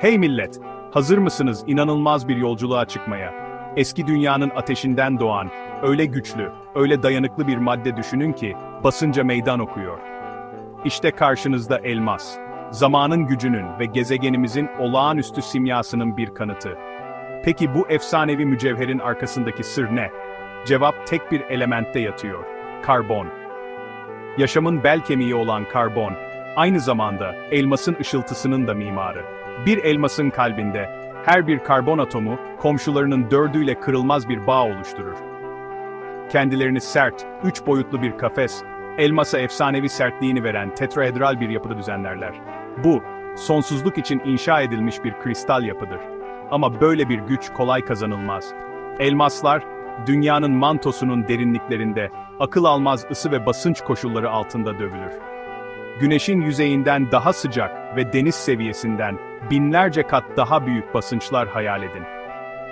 Hey millet! Hazır mısınız inanılmaz bir yolculuğa çıkmaya? Eski dünyanın ateşinden doğan, öyle güçlü, öyle dayanıklı bir madde düşünün ki, basınca meydan okuyor. İşte karşınızda elmas. Zamanın gücünün ve gezegenimizin olağanüstü simyasının bir kanıtı. Peki bu efsanevi mücevherin arkasındaki sır ne? Cevap tek bir elementte yatıyor. Karbon. Yaşamın bel kemiği olan karbon, aynı zamanda elmasın ışıltısının da mimarı. Bir elmasın kalbinde, her bir karbon atomu, komşularının dördüyle kırılmaz bir bağ oluşturur. Kendilerini sert, üç boyutlu bir kafes, elmasa efsanevi sertliğini veren tetrahedral bir yapıda düzenlerler. Bu, sonsuzluk için inşa edilmiş bir kristal yapıdır. Ama böyle bir güç kolay kazanılmaz. Elmaslar, dünyanın mantosunun derinliklerinde, akıl almaz ısı ve basınç koşulları altında dövülür. Güneşin yüzeyinden daha sıcak ve deniz seviyesinden binlerce kat daha büyük basınçlar hayal edin.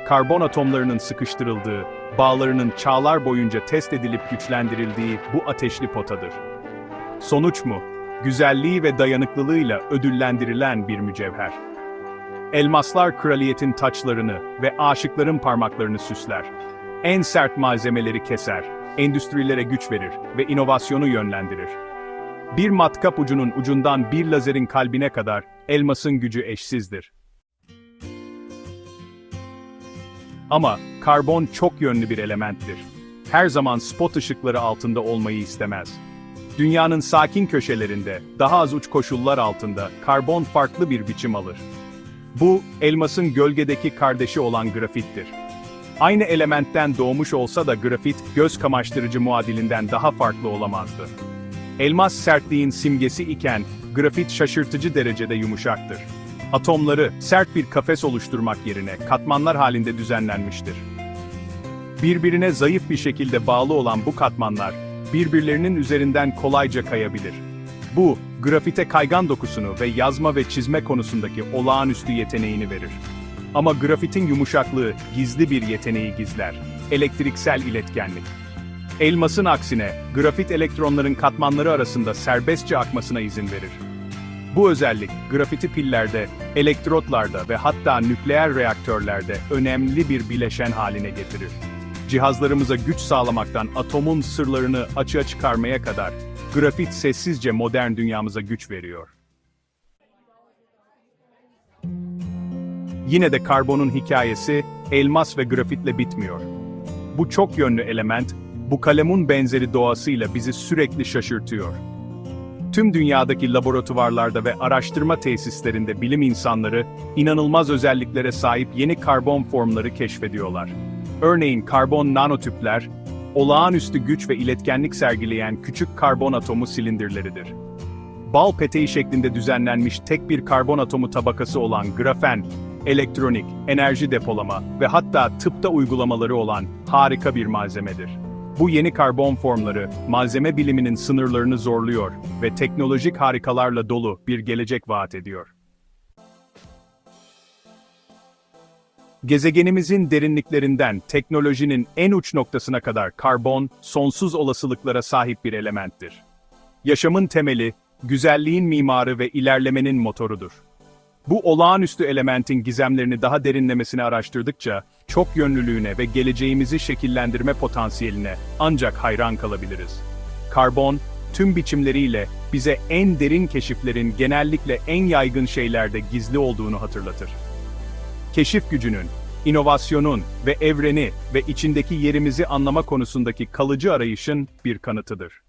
Karbon atomlarının sıkıştırıldığı, bağlarının çağlar boyunca test edilip güçlendirildiği bu ateşli potadır. Sonuç mu? Güzelliği ve dayanıklılığıyla ödüllendirilen bir mücevher. Elmaslar kraliyetin taçlarını ve aşıkların parmaklarını süsler. En sert malzemeleri keser, endüstrilere güç verir ve inovasyonu yönlendirir. Bir matkap ucunun ucundan bir lazerin kalbine kadar elmasın gücü eşsizdir. Ama karbon çok yönlü bir elementtir. Her zaman spot ışıkları altında olmayı istemez. Dünyanın sakin köşelerinde, daha az uç koşullar altında karbon farklı bir biçim alır. Bu, elmasın gölgedeki kardeşi olan grafittir. Aynı elementten doğmuş olsa da grafit, göz kamaştırıcı muadilinden daha farklı olamazdı. Elmas sertliğin simgesi iken, grafit şaşırtıcı derecede yumuşaktır. Atomları, sert bir kafes oluşturmak yerine katmanlar halinde düzenlenmiştir. Birbirine zayıf bir şekilde bağlı olan bu katmanlar, birbirlerinin üzerinden kolayca kayabilir. Bu, grafite kaygan dokusunu ve yazma ve çizme konusundaki olağanüstü yeteneğini verir. Ama grafitin yumuşaklığı gizli bir yeteneği gizler. Elektriksel iletkenlik. Elmasın aksine, grafit elektronların katmanları arasında serbestçe akmasına izin verir. Bu özellik, grafiti pillerde, elektrotlarda ve hatta nükleer reaktörlerde önemli bir bileşen haline getirir. Cihazlarımıza güç sağlamaktan atomun sırlarını açığa çıkarmaya kadar, grafit sessizce modern dünyamıza güç veriyor. Yine de karbonun hikayesi, elmas ve grafitle bitmiyor. Bu çok yönlü element, bu kalemun benzeri doğasıyla bizi sürekli şaşırtıyor. Tüm dünyadaki laboratuvarlarda ve araştırma tesislerinde bilim insanları, inanılmaz özelliklere sahip yeni karbon formları keşfediyorlar. Örneğin karbon nanotüpler, olağanüstü güç ve iletkenlik sergileyen küçük karbon atomu silindirleridir. Bal peteği şeklinde düzenlenmiş tek bir karbon atomu tabakası olan grafen, elektronik, enerji depolama ve hatta tıpta uygulamaları olan harika bir malzemedir. Bu yeni karbon formları, malzeme biliminin sınırlarını zorluyor ve teknolojik harikalarla dolu bir gelecek vaat ediyor. Gezegenimizin derinliklerinden teknolojinin en uç noktasına kadar karbon, sonsuz olasılıklara sahip bir elementtir. Yaşamın temeli, güzelliğin mimarı ve ilerlemenin motorudur. Bu olağanüstü elementin gizemlerini daha derinlemesine araştırdıkça, çok yönlülüğüne ve geleceğimizi şekillendirme potansiyeline ancak hayran kalabiliriz. Karbon, tüm biçimleriyle bize en derin keşiflerin genellikle en yaygın şeylerde gizli olduğunu hatırlatır. Keşif gücünün, inovasyonun ve evreni ve içindeki yerimizi anlama konusundaki kalıcı arayışın bir kanıtıdır.